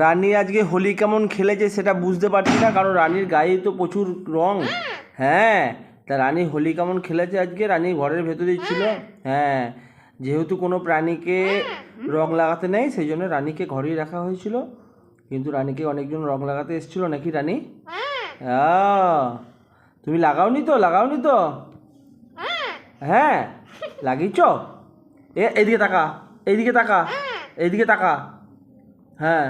রানী আজকে হোলি কেমন খেলেছে সেটা বুঝতে পারছি না, কারণ রানীর গায়ে তো প্রচুর রং। হ্যাঁ তা রানী হোলি কেমন খেলেছে আজকে? রানী ঘরের ভেতরেই ছিল। হ্যাঁ যেহেতু কোনো প্রাণীকে রং লাগাতে নেই, সেই জন্য রানীকে ঘরেই রাখা হয়েছিল। কিন্তু রানীকে অনেকজন রং লাগাতে এসেছিল, নাকি রানী? তুমি লাগাওনি তো লাগাওনি তো? হ্যাঁ লাগিয়েছ? এ এইদিকে তাকা এইদিকে তাকা এইদিকে তাকা। হ্যাঁ।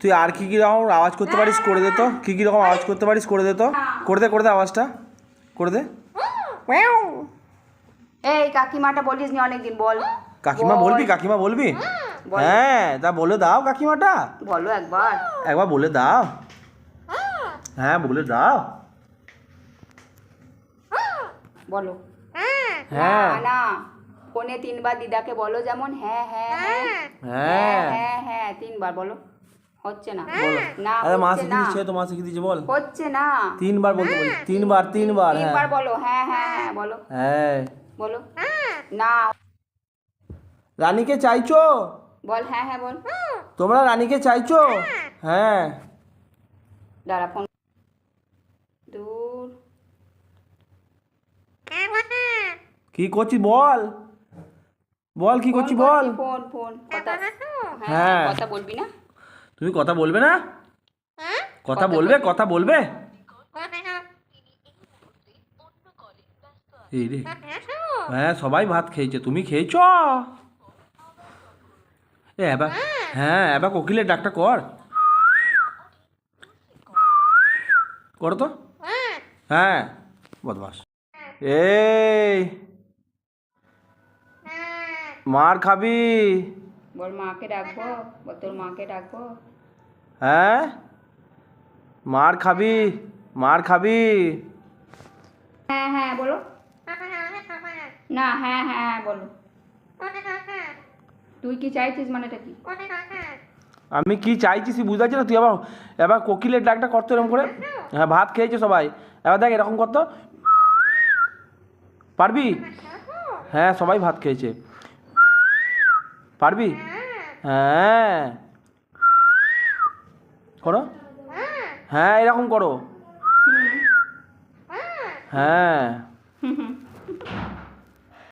তুই আর কি কি রকম আওয়াজ করতে পারিস করে দে তো। কি কি রকম আওয়াজ করতে পারিস করে দে তো। করে দে করে দে আওয়াজটা। করে দে। এই কাকিমাটা বলিস নি অনেকদিন বল। কাকিমা বলবি কাকিমা বলবি? হ্যাঁ তা বলে দাও কাকিমাটা। বলো একবার। একবার বলে দাও। হ্যাঁ বলে দাও। বলো। হ্যাঁ। না না। ফোনে তিনবার দিদাকে বলো যেমন হ্যাঁ হ্যাঁ। হ্যাঁ। হ্যাঁ হ্যাঁ হ্যাঁ তিনবার বলো। হচ্ছে না। না আরে মা শিখিয়ে দিচ্ছে তো মা শিখিয়ে দিচ্ছে বল? হচ্ছে না। তিনবার বলতে বলি তিনবার তিনবার হ্যাঁ। তিনবার বলো হ্যাঁ হ্যাঁ হ্যাঁ বলো। হ্যাঁ। বলো। না। রানীকে চাইছো? বল হ্যাঁ হ্যাঁ বল। তোমরা রানীকে চাইছো? হ্যাঁ। দাঁড়া ফোন দূর। কি করছি বল? বল কি করছি বল? Phone phone. কথা হ্যাঁ। হ্যাঁ। কথা বলবি না? তুমি কথা বলবে না? কথা বলবে কথা বলবে? এই রে। হ্যাঁ সবাই ভাত খেয়েছে। তুমি খেয়েছ? এ এবার হ্যাঁ। এবার কোকিলের ডাকটা কর। করো তো। হ্যাঁ। বদমাস। এই। মার খাবি। বল মাকে ডাকবো? বল তোর মাকে ডাকবো? হ্যাঁ? মার খাবি? মার খাবি? হ্যাঁ হ্যাঁ বলো। না হ্যাঁ হ্যাঁ বলো। তুই কি চাইছিস মানেটা কি? আমি কি চাইছি বুঝতে পারছিস না। তুই আবার এবার কোকিলের ডাকটা করতো এরকম করে। হ্যাঁ ভাত খেয়েছে সবাই। এবার দেখ এরকম করতো পারবি? হ্যাঁ সবাই ভাত খেয়েছে। পারবি? হ্যাঁ। করো। হ্যাঁ এরকম করো। হ্যাঁ।